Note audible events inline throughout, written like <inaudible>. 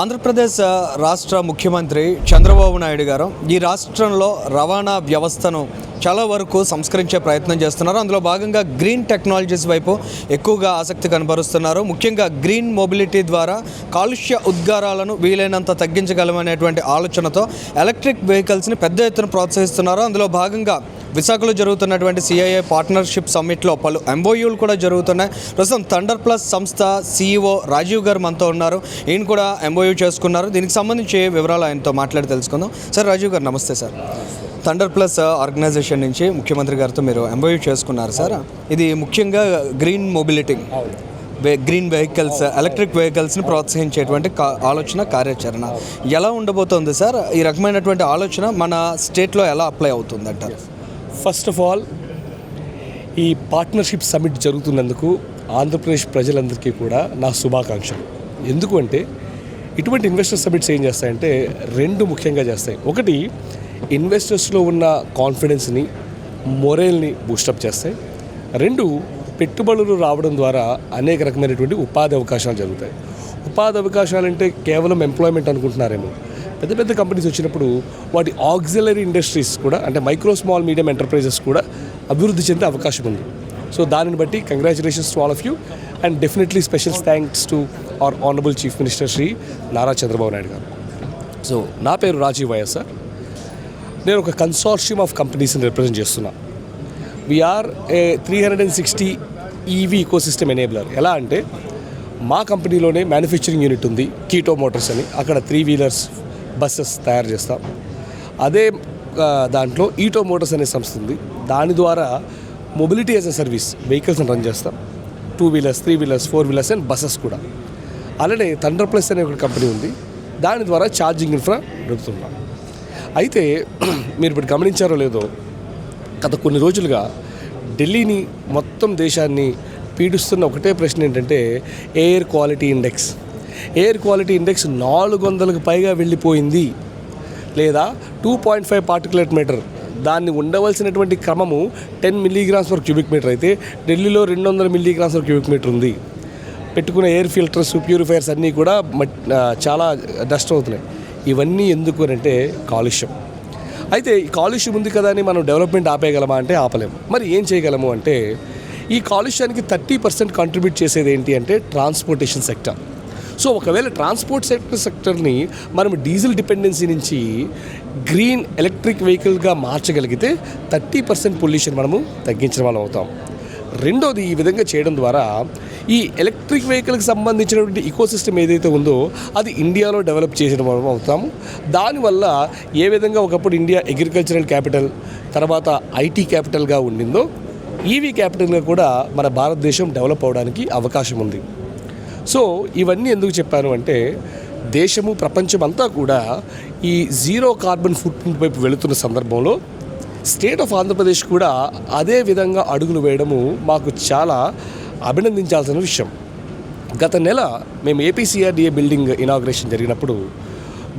ఆంధ్రప్రదేశ్ రాష్ట్ర ముఖ్యమంత్రి చంద్రబాబు నాయుడు గారు ఈ రాష్ట్రంలో రవాణా వ్యవస్థను చాలా వరకు సంస్కరించే ప్రయత్నం చేస్తున్నారు. అందులో భాగంగా గ్రీన్ టెక్నాలజీస్ వైపు ఎక్కువగా ఆసక్తి కనబరుస్తున్నారు. ముఖ్యంగా గ్రీన్ మొబిలిటీ ద్వారా కాలుష్య ఉద్గారాలను వీలైనంత తగ్గించగలమనేటువంటి ఆలోచనతో ఎలక్ట్రిక్ వెహికల్స్ని పెద్ద ఎత్తున ప్రోత్సహిస్తున్నారు. అందులో భాగంగా విశాఖలో జరుగుతున్నటువంటి సిఐఐ పార్ట్నర్షిప్ సమ్మిట్లో పలు ఎంఓయూలు కూడా జరుగుతున్నాయి. ప్రస్తుతం థండర్ ప్లస్ సంస్థ సీఈఓ రాజీవ్ గారు మనతో ఉన్నారు. ఈయన కూడా ఎంఓయూ చేసుకున్నారు. దీనికి సంబంధించి వివరాలు ఆయనతో మాట్లాడి తెలుసుకుందాం. సార్ రాజీవ్ గారు నమస్తే సార్. థండర్ ప్లస్ ఆర్గనైజేషన్ నుంచి ముఖ్యమంత్రి గారితో మీరు ఎంఓయూ చేసుకున్నారు సార్. ఇది ముఖ్యంగా green mobility green vehicles electric వెహికల్స్ని ప్రోత్సహించేటువంటి కా- ఆలోచన కార్యాచరణ. ఎలా ఉండబోతోంది సార్? ఈ రకమైనటువంటి ఆలోచన మన స్టేట్లో ఎలా అప్లై అవుతుంది అంటారు ఫస్ట్ ఆఫ్ ఆల్ ఈ పార్ట్నర్షిప్ సమిట్ జరుగుతున్నందుకు ఆంధ్రప్రదేశ్ ప్రజలందరికీ కూడా నా శుభాకాంక్షలు. ఎందుకు అంటే ఇటువంటి ఇన్వెస్టర్ సమిట్స్ ఏం చేస్తాయంటే రెండు ముఖ్యంగా చేస్తాయి. ఒకటి ఇన్వెస్టర్స్లో ఉన్న కాన్ఫిడెన్స్ని మొరేల్ని బూస్టప్ చేస్తాయి. రెండు పెట్టుబడులు రావడం ద్వారా అనేక రకమైనటువంటి ఉపాధి అవకాశాలు జరుగుతాయి. ఉపాధి అవకాశాలు అంటే కేవలం ఎంప్లాయ్మెంట్ అనుకుంటున్నారేమో. పెద్ద పెద్ద కంపెనీస్ వచ్చినప్పుడు వాటి ఆక్సిలరీ ఇండస్ట్రీస్ కూడా అంటే మైక్రో స్మాల్ మీడియం ఎంటర్ప్రైజెస్ కూడా అభివృద్ధి చెందే అవకాశం ఉంది. సో దానిని బట్టి congratulations to all of you and definitely special thanks to our honourable chief minister Shri Nara Chandrababu Naidu గారు. సో నా పేరు రాజీవ్ వైఎస్ఆర్ నేను ఒక కన్సార్షియం ఆఫ్ కంపెనీస్ని రిప్రజెంట్ చేస్తున్నా. We are a three hundred and sixty EV ecosystem enabler ఎలా అంటే మా కంపెనీలోనే మ్యానుఫ్యాక్చరింగ్ యూనిట్ ఉంది కీటో మోటార్స్ అని. అక్కడ త్రీ వీలర్స్ బస్సెస్ తయారు చేస్తాం. అదే దాంట్లో ఈటో మోటార్స్ అనే సంస్థ ఉంది. దాని ద్వారా మొబిలిటీ యాజ్ అ సర్వీస్ వెహికల్స్ని రన్ చేస్తాం. Two wheelers three wheelers four wheelers and buses కూడా. అలానే థండర్ ప్లస్ అనే ఒక కంపెనీ ఉంది. దాని ద్వారా ఛార్జింగ్ ఇన్ఫ్రా నడుపుతున్నాం అయితే <clears throat> మీరు ఇప్పుడు గమనించారో లేదో గత కొన్ని రోజులుగా ఢిల్లీని మొత్తం దేశాన్ని పీడిస్తున్న ఒకటే ప్రశ్న ఏంటంటే air quality index air quality index నాలుగు వందలకు పైగా వెళ్ళిపోయింది. లేదా two point five particulate matter దాన్ని ఉండవలసినటువంటి క్రమము ten milligrams per cubic metre అయితే ఢిల్లీలో రెండు వందల మిల్లీగ్రామ్స్ పర్ క్యూబిక్ మీటర్ ఉంది. పెట్టుకున్న ఎయిర్ ఫిల్టర్స్ ప్యూరిఫైయర్స్ అన్నీ కూడా చాలా డస్ట్ అవుతున్నాయి. ఇవన్నీ ఎందుకు అని అంటే కాలుష్యం. అయితే ఈ కాలుష్యం ఉంది కదా అని మనం డెవలప్మెంట్ ఆపేయగలమా అంటే ఆపలేము. మరి ఏం చేయగలము అంటే ఈ కాలుష్యానికి థర్టీ పర్సెంట్ కాంట్రిబ్యూట్ చేసేది ఏంటి అంటే ట్రాన్స్పోర్టేషన్ సెక్టర్ సో ఒకవేళ ట్రాన్స్పోర్ట్ సెక్టర్ సెక్టర్ని మనం డీజిల్ డిపెండెన్సీ నుంచి గ్రీన్ ఎలక్ట్రిక్ వెహికల్గా మార్చగలిగితే థర్టీ పర్సెంట్ పొల్యూషన్ మనము తగ్గించిన వాళ్ళం అవుతాం. రెండోది ఈ విధంగా చేయడం ద్వారా ఈ ఎలక్ట్రిక్ వెహికల్కి సంబంధించినటువంటి ఇకోసిస్టమ్ ఏదైతే ఉందో అది ఇండియాలో డెవలప్ చేసిన మనం అవుతాము దానివల్ల ఏ విధంగా ఒకప్పుడు ఇండియా అగ్రికల్చరల్ క్యాపిటల్ తర్వాత ఐటీ క్యాపిటల్గా ఉండిందో ఈవీ క్యాపిటల్గా కూడా మన భారతదేశం డెవలప్ అవడానికి అవకాశం ఉంది. సో ఇవన్నీ ఎందుకు చెప్పాను అంటే దేశము ప్రపంచం అంతా కూడా ఈ జీరో కార్బన్ ఫుట్ ప్రింట్ వైపు వెళుతున్న సందర్భంలో స్టేట్ ఆఫ్ ఆంధ్రప్రదేశ్ కూడా అదే విధంగా అడుగులు వేయడము మాకు చాలా అభినందించాల్సిన విషయం. గత నెల మేము ఏపీసీఆర్డీఏ బిల్డింగ్ ఇనాగ్రేషన్ జరిగినప్పుడు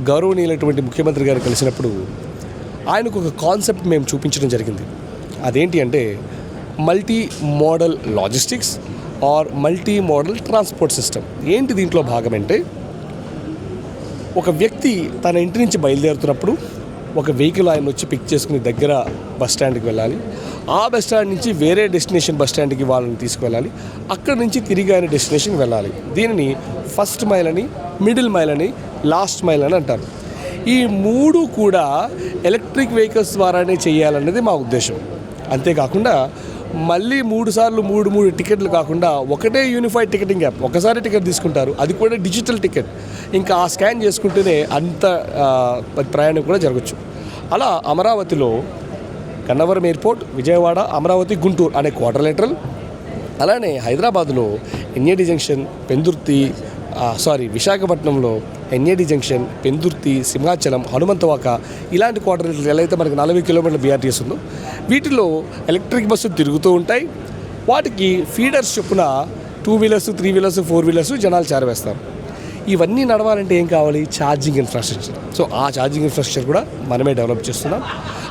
గౌరవనీయులైనటువంటి ముఖ్యమంత్రి గారు కలిసినప్పుడు ఆయనకు ఒక కాన్సెప్ట్ మేము చూపించడం జరిగింది. అదేంటి అంటే multimodal logistics or multimodal transport system. ఏంటి దీంట్లో భాగం అంటే ఒక వ్యక్తి తన ఇంటి నుంచి బయలుదేరుతున్నప్పుడు ఒక వెహికల్ ఆయన వచ్చి పిక్ చేసుకుని దగ్గర బస్ స్టాండ్కి వెళ్ళాలి. ఆ బస్ స్టాండ్ నుంచి వేరే డెస్టినేషన్ బస్ స్టాండ్కి వాళ్ళని తీసుకువెళ్ళాలి. అక్కడ నుంచి తిరిగి ఆయన డెస్టినేషన్కి వెళ్ళాలి. దీనిని ఫస్ట్ మైల్ అని మిడిల్ మైల్ అని లాస్ట్ మైల్ అని అంటారు. ఈ మూడు కూడా ఎలక్ట్రిక్ వెహికల్స్ ద్వారానే చేయాలనేది మా ఉద్దేశం. అంతేకాకుండా మళ్ళీ మూడు సార్లు మూడు మూడు టికెట్లు కాకుండా ఒకటే యూనిఫైడ్ టికెటింగ్ యాప్ ఒకసారి టికెట్ తీసుకుంటారు. అది కూడా డిజిటల్ టికెట్ ఇంకా ఆ స్కాన్ చేసుకుంటేనే అంత ప్రయాణం కూడా జరగచ్చు. అలా అమరావతిలో గన్నవరం ఎయిర్పోర్ట్ విజయవాడ అమరావతి గుంటూరు అనే క్వార్టర్లేటరల్ అలానే హైదరాబాద్లో ఎన్ఏడి జంక్షన్ పెందుర్తి సారీ విశాఖపట్నంలో ఎన్ఏడి జంక్షన్ పెందుర్తి సింహాచలం హనుమంతవాక ఇలాంటి క్వార్టర్లు ఎలా అయితే మనకి నలభై కిలోమీటర్ల బీఆర్టీఎస్ ఉందో వీటిలో ఎలక్ట్రిక్ బస్సులు తిరుగుతూ ఉంటాయి. వాటికి ఫీడర్స్ చొప్పున two wheelers three wheelers four wheelers జనాలు చేరవేస్తారు. ఇవన్నీ నడవాలంటే ఏం కావాలి? Charging infrastructure. సో ఆ ఛార్జింగ్ ఇన్ఫ్రాస్ట్రక్చర్ కూడా మనమే డెవలప్ చేస్తున్నాం.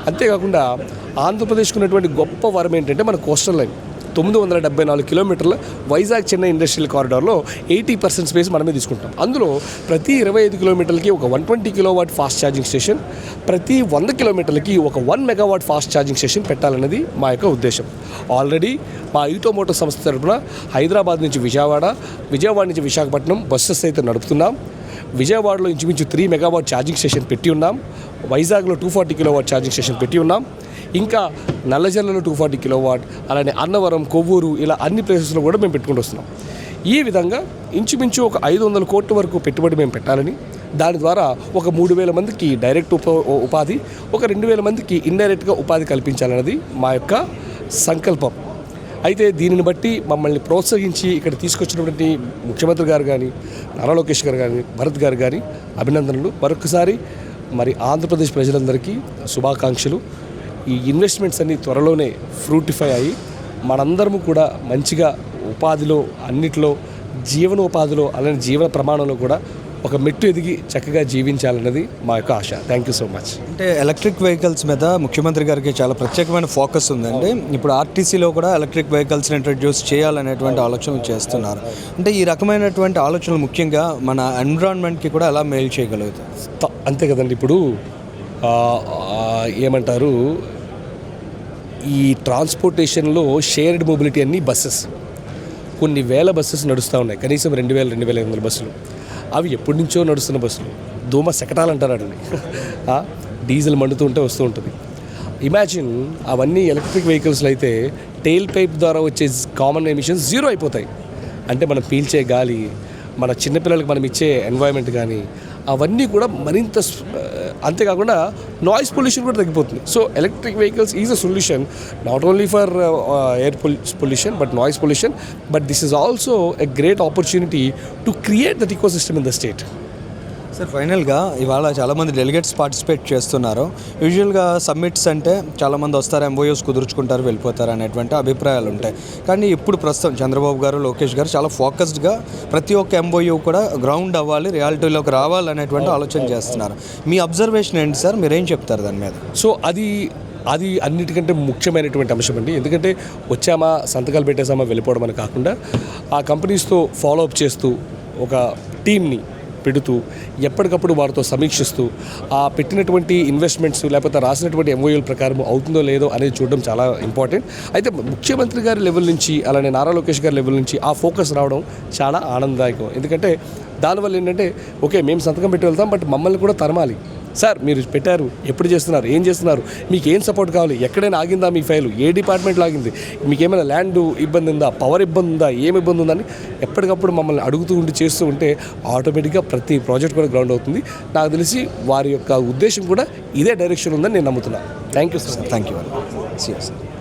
అంతేకాకుండా ఆంధ్రప్రదేశ్కి ఉన్నటువంటి గొప్ప వరం ఏంటంటే మన కోస్టల్ లైన్. తొమ్మిది వందల డెబ్బై నాలుగు కిలోమీటర్ల వైజాగ్ చెన్నై ఇండస్ట్రియల్ కారిడార్లో ఎయిటీ పర్సెంట్ స్పేస్ మనమే తీసుకుంటాం. అందులో ప్రతి ఇరవై ఐదు కిలోమీటర్లకి ఒక one twenty kilowatt fast charging station ప్రతి వంద కిలోమీటర్లకి ఒక one megawatt fast charging station పెట్టాలన్నది మా యొక్క ఉద్దేశం. ఆల్రెడీ మా ఈటోమోటో సంస్థ తరపున హైదరాబాద్ నుంచి విజయవాడ విజయవాడ నుంచి విశాఖపట్నం బస్సెస్ అయితే నడుపుతున్నాం. విజయవాడలో ఇంచుమించు త్రీ మెగావాట్ ఛార్జింగ్ స్టేషన్ పెట్టి ఉన్నాం. వైజాగ్లో two forty kilowatt charging station పెట్టి ఉన్నాం. ఇంకా నల్లజర్లలో టూ ఫార్టీ కిలోవాట్ అలానే అన్నవరం కొవ్వూరు ఇలా అన్ని ప్లేసెస్లో కూడా మేము పెట్టుకుంటూ వస్తున్నాం. ఈ విధంగా ఇంచుమించు ఒక ఐదు వందల కోట్ల వరకు పెట్టుబడి మేము పెట్టాలని దాని ద్వారా ఒక మూడు వేల మందికి డైరెక్ట్ ఉప ఉపాధి ఒక రెండు వేల మందికి ఇండైరెక్ట్గా ఉపాధి కల్పించాలన్నది మా యొక్క సంకల్పం. అయితే దీనిని బట్టి మమ్మల్ని ప్రోత్సహించి ఇక్కడ తీసుకొచ్చినటువంటి ముఖ్యమంత్రి గారు కానీ నారా లోకేష్ గారు కానీ భరత్ గారు కానీ అభినందనలు. మరొకసారి మరి ఆంధ్రప్రదేశ్ ప్రజలందరికీ శుభాకాంక్షలు. ఈ ఇన్వెస్ట్మెంట్స్ అన్ని త్వరలోనే ఫ్రూటిఫై అయ్యి మనందరము కూడా మంచిగా ఉపాధిలో అన్నిట్లో జీవనోపాధిలో అలానే జీవన ప్రమాణంలో కూడా ఒక మెట్టు ఎదిగి చక్కగా జీవించాలన్నది మా యొక్క ఆశ. థ్యాంక్ యూ సో మచ్ అంటే ఎలక్ట్రిక్ వెహికల్స్ మీద ముఖ్యమంత్రి గారికి చాలా ప్రత్యేకమైన ఫోకస్ ఉందండి. ఇప్పుడు ఆర్టీసీలో కూడా ఎలక్ట్రిక్ వెహికల్స్ని ఇంట్రడ్యూస్ చేయాలనేటువంటి ఆలోచనలు చేస్తున్నారు. అంటే ఈ రకమైనటువంటి ఆలోచనలు ముఖ్యంగా మన ఎన్విరాన్మెంట్కి కూడా ఎలా మేలు చేయగలుగుతాయి? అంతే కదండి. ఇప్పుడు ఏమంటారు ఈ ట్రాన్స్పోర్టేషన్లో షేర్డ్ మొబిలిటీ అన్ని బస్సెస్. కొన్ని వేల బస్సెస్ నడుస్తూ ఉన్నాయి. కనీసం రెండు వేల రెండు వేల ఐదు వందల బస్సులు. అవి ఎప్పటి నుంచో నడుస్తున్న బస్సులు. దోమ శకటాలు అంటారు వాటిని. <laughs> డీజిల్ మండుతూ ఉంటే వస్తూ ఉంటుంది. ఇమాజిన్ అవన్నీ ఎలక్ట్రిక్ వెహికల్స్లో అయితే టెయిల్ పైప్ ద్వారా వచ్చే కామన్ ఎమిషన్స్ జీరో అయిపోతాయి. అంటే మనం పీల్చే గాలి మన చిన్నపిల్లలకి మనం ఇచ్చే ఎన్వైరన్మెంట్ కానీ అవన్నీ కూడా మరింత అంతేకాకుండా నాయిస్ పొల్యూషన్ కూడా తగ్గిపోతుంది. So electric vehicles is a solution not only for air pollution but noise pollution but this is also a great opportunity to create that ecosystem in the state sir ఫైనల్గా ఇవాళ చాలామంది delegates participate చేస్తున్నారు. యూజువల్గా summits అంటే చాలామంది వస్తారు MoUs కుదుర్చుకుంటారు వెళ్ళిపోతారు అనేటువంటి అభిప్రాయాలు ఉంటాయి. కానీ ఇప్పుడు ప్రస్తుతం చంద్రబాబు గారు లోకేష్ గారు చాలా ఫోకస్డ్గా ప్రతి ఒక్క ఎంఓయూ కూడా గ్రౌండ్ అవ్వాలి రియాలిటీలోకి రావాలి అనేటువంటి ఆలోచన చేస్తున్నారు. మీ అబ్జర్వేషన్ ఏంటి సార్? మీరేం చెప్తారు దాని మీద? సో అది అది అన్నిటికంటే ముఖ్యమైనటువంటి అంశం అండి. ఎందుకంటే వచ్చామా సంతకాలు పెట్టేసామా వెళ్ళిపోవడం అని కాకుండా ఆ కంపెనీస్తో ఫాలో అప్ చేస్తూ ఒక టీంని పెడుతూ ఎప్పటికప్పుడు వారితో సమీక్షిస్తూ ఆ పెట్టినటువంటి ఇన్వెస్ట్మెంట్స్ లేకపోతే రాసినటువంటి ఎంఓయూల ప్రకారం అవుతుందో లేదో అనేది చూడడం చాలా ఇంపార్టెంట్ అయితే ముఖ్యమంత్రి గారి లెవెల్ నుంచి అలానే నారా లోకేష్ గారి లెవెల్ నుంచి ఆ ఫోకస్ రావడం చాలా ఆనందదాయకం. ఎందుకంటే దానివల్ల ఏంటంటే ఓకే మేము సంతకం పెట్టి వెళ్తాం బట్ మమ్మల్ని కూడా తరమాలి. సార్ మీరు పెట్టారు. ఎప్పుడు చేస్తున్నారు? ఏం చేస్తున్నారు? మీకు ఏం సపోర్ట్ కావాలి? ఎక్కడైనా ఆగిందా మీ ఫైల్? ఏ డిపార్ట్మెంట్లో ఆగింది? మీకు ఏమైనా ల్యాండ్ ఇబ్బంది ఉందా? పవర్ ఇబ్బంది ఉందా? ఏం ఇబ్బంది ఉందని ఎప్పటికప్పుడు మమ్మల్ని అడుగుతూ ఉండి చేస్తూ ఉంటే ఆటోమేటిక్గా ప్రతి ప్రాజెక్ట్ కూడా గ్రౌండ్ అవుతుంది. నాకు తెలిసి వారి యొక్క ఉద్దేశం కూడా ఇదే డైరెక్షన్ ఉందని నేను నమ్ముతున్నాను thank you sir. Thank you sir.